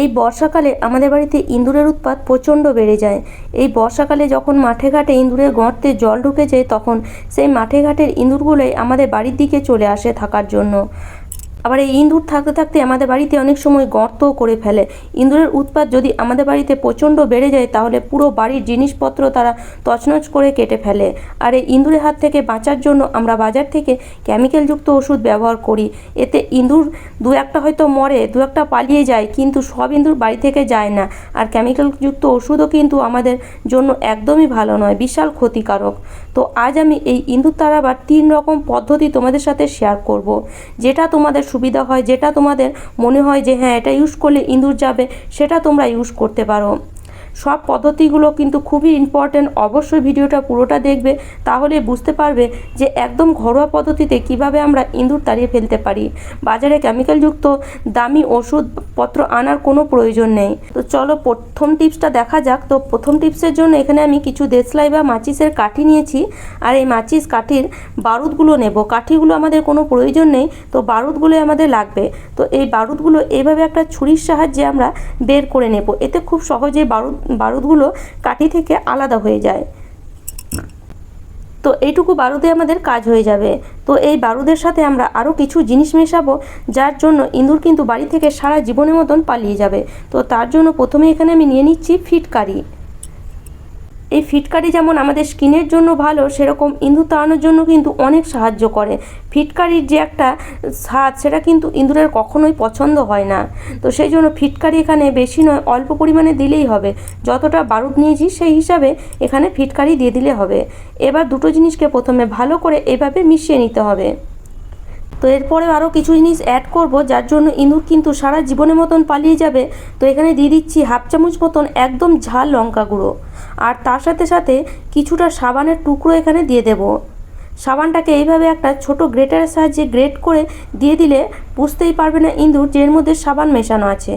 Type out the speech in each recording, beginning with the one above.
এই বর্ষাকালে আমাদের বাড়িতে ইঁদুরের উৎপাত প্রচণ্ড বেড়ে যায়। এই বর্ষাকালে যখন মাঠে ঘাটে ইঁদুরের গর্তে জল ঢুকে যায়, তখন সেই মাঠে ঘাটের ইঁদুরগুলোই আমাদের বাড়ির দিকে চলে আসে থাকার জন্য। আবার এই ইঁদুর থাকতে থাকতে আমাদের বাড়িতে অনেক সময় গর্তও করে ফেলে। ইঁদুরের উৎপাত যদি আমাদের বাড়িতে প্রচণ্ড বেড়ে যায়, তাহলে পুরো বাড়ির জিনিসপত্র তারা তছনছ করে কেটে ফেলে। আর এই ইঁদুরের হাত থেকে বাঁচার জন্য আমরা বাজার থেকে কেমিক্যালযুক্ত ওষুধ ব্যবহার করি। এতে ইঁদুর দু একটা হয়তো মরে, দু একটা পালিয়ে যায়, কিন্তু সব ইঁদুর বাড়ি থেকে যায় না। আর কেমিক্যালযুক্ত ওষুধও কিন্তু আমাদের জন্য একদমই ভালো নয়, বিশাল ক্ষতিকারক। তো আজ আমি এই ইঁদুর তাড়াবার তিন রকম পদ্ধতি তোমাদের সাথে শেয়ার করব, যেটা তোমাদের সুবিধা হয়, যেটা তোমাদের মনে হয় যে হ্যাঁ এটা ইউজ করলে ইঁদুর যাবে, সেটা তোমরা ইউজ করতে পারো। সব পদ্ধতিগুলো কিন্তু খুবই ইম্পর্ট্যান্ট অবশ্যই ভিডিওটা পুরোটা দেখবে, তাহলে বুঝতে পারবে যে একদম ঘরোয়া পদ্ধতিতে কীভাবে আমরা ইঁদুর তাড়িয়ে ফেলতে পারি। বাজারে কেমিক্যালযুক্ত দামি ওষুধপত্র আনার কোনো প্রয়োজন নেই। তো চলো প্রথম টিপসটা দেখা যাক। তো প্রথম টিপসের জন্য এখানে আমি কিছু দেশলাই বা মাচিসের কাঠি নিয়েছি। আর এই মাচিস কাঠির বারুদগুলো নেব। কাঠিগুলো আমাদের কোনো প্রয়োজন নেই, তো বারুদগুলোই আমাদের লাগবে। তো এই বারুদগুলো এইভাবে একটা ছুরির সাহায্যে আমরা বের করে নেব। এতে খুব সহজে বারুদ বারুদগুলো কাঠি থেকে আলাদা হয়ে যায়। তো এইটুকু বারুদে আমাদের কাজ হয়ে যাবে। তো এই বারুদের সাথে আমরা আরও কিছু জিনিস মেশাবো, যার জন্য ইঁদুর কিন্তু বাড়ি থেকে সারা জীবনের মতন পালিয়ে যাবে। তো তার জন্য প্রথমে এখানে আমি নিয়ে নিচ্ছি ফিটকারি। এই ফিটকারি যেমন আমাদের স্কিনের জন্য ভালো, সেরকম ইঁদুর তাড়ানোর জন্য কিন্তু অনেক সাহায্য করে। ফিটকারির যে একটা স্বাদ, সেটা কিন্তু ইঁদুরের কখনোই পছন্দ হয় না। তো সেই জন্য ফিটকারি এখানে বেশি নয়, অল্প পরিমাণে দিলেই হবে। যতটা বারুদ নিয়েছি সেই হিসাবে এখানে ফিটকারি দিয়ে দিলে হবে। এবার দুটো জিনিসকে প্রথমে ভালো করে এভাবে মিশিয়ে নিতে হবে। তো এরপরে আরও কিছু জিনিস অ্যাড করব, যার জন্য ইঁদুর কিন্তু সারা জীবনের মতন পালিয়ে যাবে। তো এখানে দিয়ে দিচ্ছি হাফ চামচ মতন একদম ঝাল লঙ্কা গুঁড়ো। আর তার সাথে সাথে কিছুটা সাবানের টুকরো এখানে দিয়ে দেব। সাবানটাকে এইভাবে একটা ছোট গ্রেটারের সাহায্যে গ্রেট করে দিয়ে দিলে বুঝতেই পারবে না ইঁদুর যে এর মধ্যে সাবান মেশানো আছে।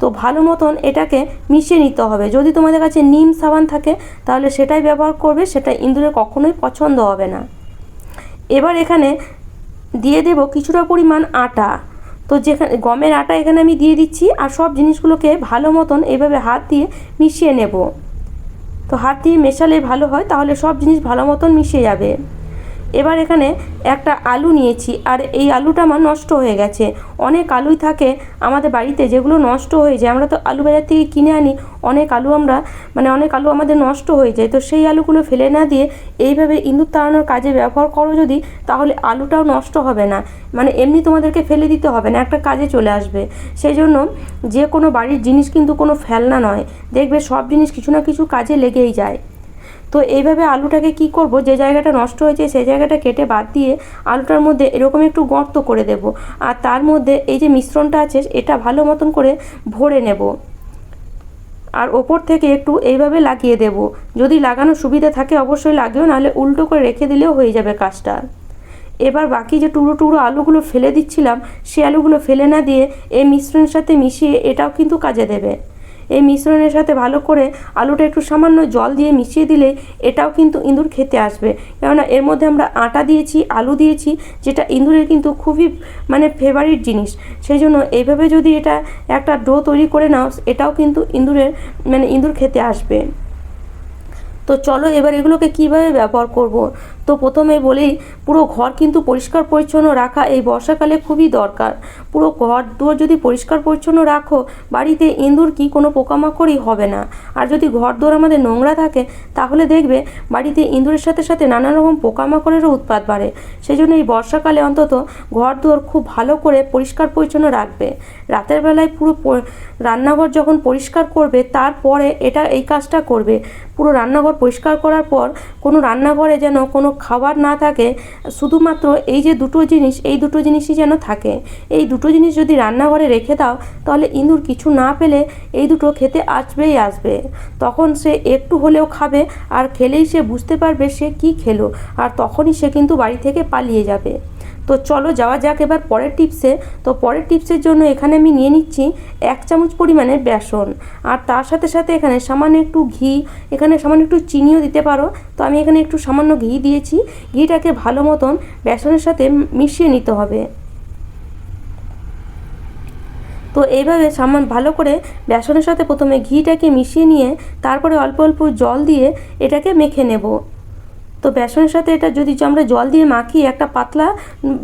তো ভালো মতন এটাকে মিশিয়ে নিতে হবে। যদি তোমাদের কাছে নিম সাবান থাকে, তাহলে সেটাই ব্যবহার করবে, সেটা ইঁদুরের কখনোই পছন্দ হবে না। এবার এখানে দিয়ে দেব কিছুটা পরিমাণ আটা। তো যেখানে, গমের আটা এখানে আমি দিয়ে দিচ্ছি আর সব জিনিসগুলোকে ভালো মতন এভাবে হাত দিয়ে মিশিয়ে নেব। তো হাত দিয়ে মেশালে ভালো হয়, তাহলে সব জিনিস ভালো মতন মিশে যাবে। এবার এখানে একটা আলু নিয়েছি আর এই আলুটা আমার নষ্ট হয়ে গেছে। অনেক আলুই থাকে আমাদের বাড়িতে যেগুলো নষ্ট হয়ে যায়। আমরা তো আলু বাজার থেকে কিনে আনি, অনেক আলু আমরা মানে অনেক আলু আমাদের নষ্ট হয়ে যায়। তো সেই আলুগুলো ফেলে না দিয়ে এইভাবে ইঁদুর তাড়ানোর কাজে ব্যবহার করো যদি, তাহলে আলুটাও নষ্ট হবে না। মানে এমনি তোমাদেরকে ফেলে দিতে হবে না, একটা কাজে চলে আসবে। সেই জন্য যে কোনো বাড়ির জিনিস কিন্তু কোনো ফেলনা নয়। দেখবে সব জিনিস কিছু না কিছু কাজে লেগেই যায়। তো এইভাবে আলুটাকে কি করব? যে জায়গাটা নষ্ট হয়েছে সেই জায়গাটা কেটে বাদ দিয়ে আলুটার মধ্যে এরকম একটু গর্ত করে দেব। আর তার মধ্যে এই যে মিশ্রণটা আছে এটা ভালো মতন করে ভরে নেব। আর ওপর থেকে একটু এইভাবে লাগিয়ে দেব। যদি লাগানোর সুবিধা থাকে অবশ্যই লাগিও, নাহলে উল্টো করে রেখে দিলেও হয়ে যাবে কাজটা। এবার বাকি যে টুকরো টুকরো আলুগুলো ফেলে দিচ্ছিলাম, সে আলুগুলো ফেলে না দিয়ে এই মিশ্রণের সাথে মিশিয়ে এটাও কিন্তু কাজে দেবে। এই মিশ্রণের সাথে ভালো করে আলুটা একটু সামান্য জল দিয়ে মিশিয়ে দিলে এটাও কিন্তু ইঁদুর খেতে আসবে। কেননা এর মধ্যে আমরা আটা দিয়েছি, আলু দিয়েছি, যেটা ইঁদুরের কিন্তু খুবই মানে ফেভারিট জিনিস। সেই জন্য এইভাবে যদি এটা একটা ডো তৈরি করে নাও, এটাও কিন্তু ইঁদুরের মানে ইঁদুর খেতে আসবে। তো চলো এবার এগুলোকে কীভাবে ব্যবহার করব? তো প্রথমে বলেই পুরো ঘর কিন্তু পরিষ্কার পরিচ্ছন্ন রাখা এই বর্ষাকালে খুবই দরকার। পুরো ঘর দুয়ার যদি পরিষ্কার পরিচ্ছন্ন রাখো, বাড়িতে ইঁদুর কি কোনো পোকামাকড়ই হবে না। আর যদি ঘর দুয়ার আমাদের নোংরা থাকে, তাহলে দেখবে বাড়িতে ইঁদুরের সাথে সাথে নানা রকম পোকামাকড়েরও উৎপাত বাড়ে। সেই জন্য এই বর্ষাকালে অন্তত ঘর দুয়ার খুব ভালো করে পরিষ্কার পরিচ্ছন্ন রাখবে। রাতের বেলায় পুরো রান্নাঘর যখন পরিষ্কার করবে, তারপরে এটা এই কাজটা করবে। পুরো রান্নাঘর পরিষ্কার করার পর কোনো রান্নাঘরে যেন কোনো খাবার না থাকে, শুধুমাত্র এই যে দুটো জিনিস, এই দুটো জিনিসই যেন থাকে। এই দুটো জিনিস যদি রান্নাঘরে রেখে দাও, তাহলে ইঁদুর কিছু না পেলে এই দুটো খেতে আসবেই আসবে। তখন সে একটু হলেও খাবে, আর খেলেই সে বুঝতে পারবে সে কি খেলো, আর তখনই সে কিন্তু বাড়ি থেকে পালিয়ে যাবে। তো চলো যাওয়া যাক এবার পরের টিপসে তো পরের টিপসের জন্য এখানে আমি নিয়ে নিচ্ছি এক চামচ পরিমাণে বেসন। আর তার সাথে সাথে এখানে সামান্য একটু ঘি, এখানে সামান্য একটু চিনিও দিতে পারো। তো আমি এখানে একটু সামান্য ঘি দিয়েছি। ঘিটাকে ভালো মতন বেসনের সাথে মিশিয়ে নিতে হবে। তো এইভাবে সামান ভালো করে বেসনের সাথে প্রথমে ঘিটাকে মিশিয়ে নিয়ে তারপরে অল্প অল্প জল দিয়ে এটাকে মেখে নেব। তো বেসনের সাথে এটা যদি আমরা জল দিয়ে মাখি একটা পাতলা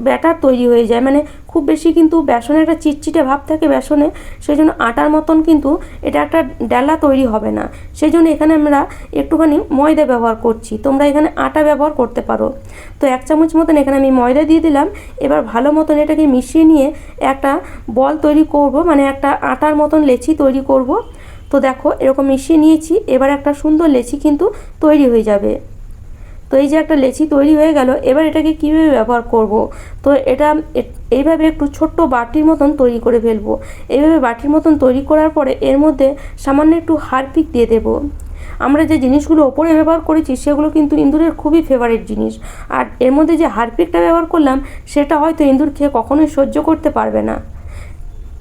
ব্যাটার তৈরি হয়ে যায় মানে খুব বেশি কিন্তু বেসনে একটা চিটচিটে ভাব থাকে বেসনে সেই জন্য আটার মতন কিন্তু এটা একটা ডালা তৈরি হবে না। সেই জন্য এখানে আমরা একটুখানি ময়দা ব্যবহার করছি। তোমরা এখানে আটা ব্যবহার করতে পারো। তো এক চামচ মতন এখানে আমি ময়দা দিয়ে দিলাম। এবার ভালো মতন এটাকে মিশিয়ে নিয়ে একটা বল তৈরি করব মানে একটা আটার মতন লেচি তৈরি করব। তো দেখো এরকম মিশিয়ে নিয়েছি। এবার একটা সুন্দর লেচি কিন্তু তৈরি হয়ে যাবে। তো এই যে একটা লেচি তৈরি হয়ে গেল, এবার এটাকে কীভাবে ব্যবহার করব? তো এটা এইভাবে একটু ছোট্ট বাটির মতন তৈরি করে ফেলব। এইভাবে বাটির মতন তৈরি করার পরে এর মধ্যে সামান্য একটু হারপিক দিয়ে দেবো। আমরা যে জিনিসগুলো ওপরে ব্যবহার করেছি, সেগুলো কিন্তু ইঁদুরের খুবই ফেভারিট জিনিস। আর এর মধ্যে যে হারপিকটা ব্যবহার করলাম, সেটা হয়তো ইঁদুর খেয়ে কখনোই সহ্য করতে পারবে না।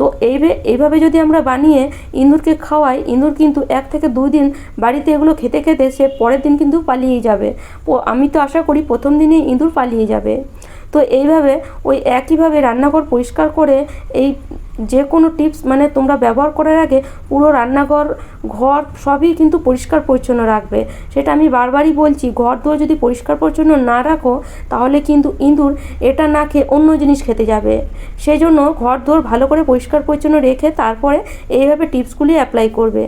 তো এইভাবে এইভাবে যদি আমরা বানিয়ে ইঁদুরকে খাওয়াই, ইঁদুর কিন্তু এক থেকে দুই দিন বাড়িতে এগুলো খেতে খেতে সে পরের দিন কিন্তু পালিয়ে যাবে। আমি তো আশা করি প্রথম দিনে ইঁদুর পালিয়ে যাবে। তো এইভাবে ওই একইভাবে রান্নাঘর পরিষ্কার করে এই যে কোনো টিপস মানে তোমরা ব্যবহার করার আগে পুরো রান্নাঘর, ঘর সবই কিন্তু পরিষ্কার পরিচ্ছন্ন রাখবে। সেটা আমি বারবারই বলছি, ঘর দুয়ার যদি পরিষ্কার পরিচ্ছন্ন না রাখো, তাহলে কিন্তু ইঁদুর এটা না খেয়ে অন্য জিনিস খেতে যাবে। সেই জন্য ঘর দুয়ার ভালো করে পরিষ্কার পরিচ্ছন্ন রেখে তারপরে এইভাবে টিপসগুলি অ্যাপ্লাই করবে।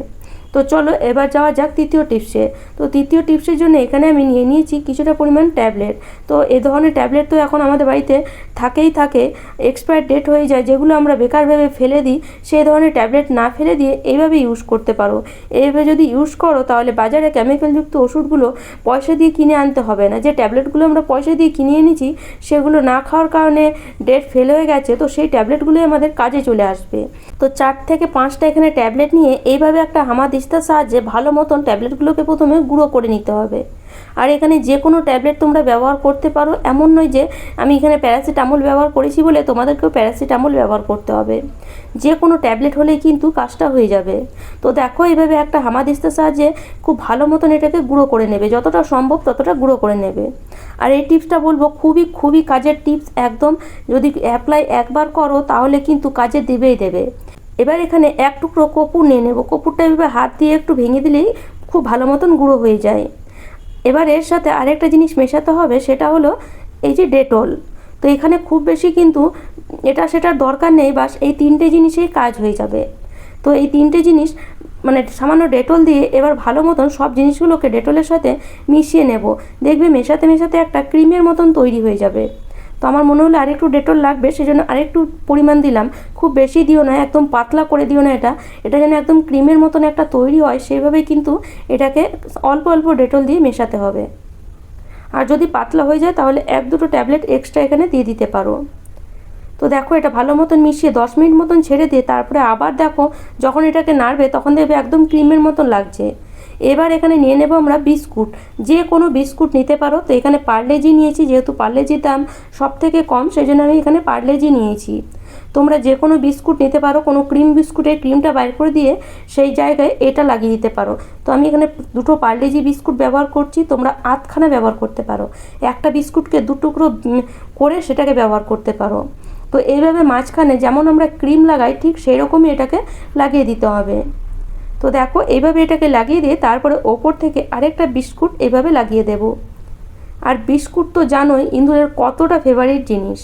তো চলো এবার যাওয়া যাক তৃতীয় টিপসে। তো তৃতীয় টিপসের জন্য এখানে আমি নিয়ে নিয়েছি কিছুটা পরিমাণ ট্যাবলেট। তো এ ধরনের ট্যাবলেট তো এখন আমাদের বাড়িতে থাকেই থাকে এক্সপায়ার ডেট হয়ে যায়, যেগুলো আমরা বেকার ভেবে ফেলে দিই, সেই ধরনের ট্যাবলেট না ফেলে দিয়ে এইভাবে ইউজ করতে পারো। এইভাবে যদি ইউজ করো, তাহলে বাজারে কেমিক্যালযুক্ত ওষুধগুলো পয়সা দিয়ে কিনে আনতে হবে না। যে ট্যাবলেটগুলো আমরা পয়সা দিয়ে কিনে এনেছি, সেগুলো না খাওয়ার কারণে ডেট ফেল হয়ে গেছে, তো সেই ট্যাবলেটগুলোই আমাদের কাজে চলে আসবে। তো চার থেকে পাঁচটা এখানে ট্যাবলেট নিয়ে এইভাবে একটা হামাদিস্তার সাহায্যে ভালো মতন ট্যাবলেটগুলোকে প্রথমে গুঁড়ো করে নিতে হবে। আর এখানে যে কোনো ট্যাবলেট তোমরা ব্যবহার করতে পারো। এমন নয় যে আমি এখানে প্যারাসিটামল ব্যবহার করেছি বলে তোমাদেরকেও প্যারাসিটামল ব্যবহার করতে হবে। যে কোনো ট্যাবলেট হলেই কিন্তু কাজটা হয়ে যাবে। তো দেখো এইভাবে একটা হামাদিস্তার সাহায্যে খুব ভালো মতন এটাকে গুঁড়ো করে নেবে। যতটা সম্ভব ততটা গুঁড়ো করে নেবে। আর এই টিপসটা বলব, খুবই খুবই কাজের টিপস। একদম যদি অ্যাপ্লাই একবার করো, তাহলে কিন্তু কাজে দেবেই দেবে। এবার এখানে এক টুকরো কপুর নিয়ে নেব। কপুরটা এভাবে হাত দিয়ে একটু ভেঙে দিলেই খুব ভালো মতন গুঁড়ো হয়ে যায়। এবার এর সাথে আরেকটা জিনিস মেশাতে হবে, সেটা হলো এই যে ডেটল। তো এখানে খুব বেশি কিন্তু এটা সেটার দরকার নেই, বাস এই তিনটে জিনিসেই কাজ হয়ে যাবে। তো এই তিনটে জিনিস মানে সামান্য ডেটল দিয়ে এবার ভালো মতন সব জিনিসগুলোকে ডেটলের সাথে মিশিয়ে নেব। দেখবে মেশাতে মেশাতে একটা ক্রিমের মতন তৈরি হয়ে যাবে। আমার মনে হলো আরেকটু ডেটল লাগবে, সেজন্য আরেকটু পরিমাণ দিলাম। খুব বেশি দিও না, একদম পাতলা করে দিও না এটা। এটা যেন একদম ক্রিমের মতন একটা তৈরি হয় সেইভাবেই কিন্তু এটাকে অল্প অল্প ডেটল দিয়ে মেশাতে হবে। আর যদি পাতলা হয়ে যায়, তাহলে এক দুটো ট্যাবলেট এক্সট্রা এখানে দিয়ে দিতে পারো। তো দেখো, এটা ভালো মতন মিশিয়ে দশ মিনিট মতন ছেড়ে দিয়ে, তারপরে আবার দেখো, যখন এটাকে নাড়বে, তখন দেখবে একদম ক্রিমের মতন লাগছে। এবার এখানে নিয়ে নেব আমরা বিস্কুট। যে কোনো বিস্কুট নিতে পারো, তো এখানে পার্লেজি নিয়েছি, যেহেতু পার্লেজির দাম সব থেকে কম সেই জন্য আমি এখানে পার্লেজি নিয়েছি। তোমরা যে কোনো বিস্কুট নিতে পারো, কোনো ক্রিম বিস্কুটের ক্রিমটা বাইর করে দিয়ে সেই জায়গায় এটা লাগিয়ে দিতে পারো। তো আমি এখানে দুটো পার্লেজি বিস্কুট ব্যবহার করছি, তোমরা আধখানা ব্যবহার করতে পারো। একটা বিস্কুটকে দু টুকরো করে সেটাকে ব্যবহার করতে পারো। তো এইভাবে মাঝখানে যেমন আমরা ক্রিম লাগাই, ঠিক সেই রকমই এটাকে লাগিয়ে দিতে হবে। তো দেখো এইভাবে এটাকে লাগিয়ে দিয়ে তারপরে ওপর থেকে আরেকটা বিস্কুট এভাবে লাগিয়ে দেব। আর বিস্কুট তো জানোই, ইঁদুরের কতটা ফেভারিট জিনিস।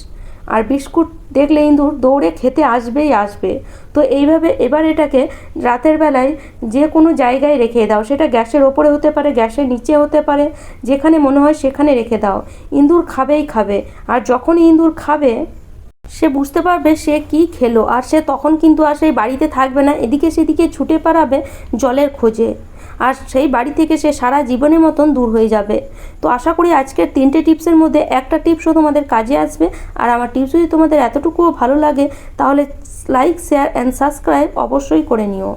আর বিস্কুট দেখলে ইঁদুর দৌড়ে খেতে আসবেই আসবে। তো এইভাবে এবার এটাকে রাতের বেলায় যে কোনো জায়গায় রেখে দাও। সেটা গ্যাসের ওপরে হতে পারে, গ্যাসের নিচে হতে পারে, যেখানে মনে হয় সেখানে রেখে দাও। ইঁদুর খাবেই খাবে। আর যখনই ইঁদুর খাবে সে বুঝতে পারবে সে কি খেলো আর সে তখন কিন্তু আর সেই বাড়িতে থাকবে না, এদিকে সেদিকে ছুটে পারাবে জলের খোঁজে। আর সেই বাড়ি থেকে সে সারা জীবনের মতন দূর হয়ে যাবে। তো আশা করি আজকের তিনটে টিপসের মধ্যে একটা টিপসও তোমাদের কাজে আসবে। আর আমার টিপস যদি তোমাদের এতটুকুও ভালো লাগে, তাহলে লাইক শেয়ার অ্যান্ড সাবস্ক্রাইব অবশ্যই করে নিও।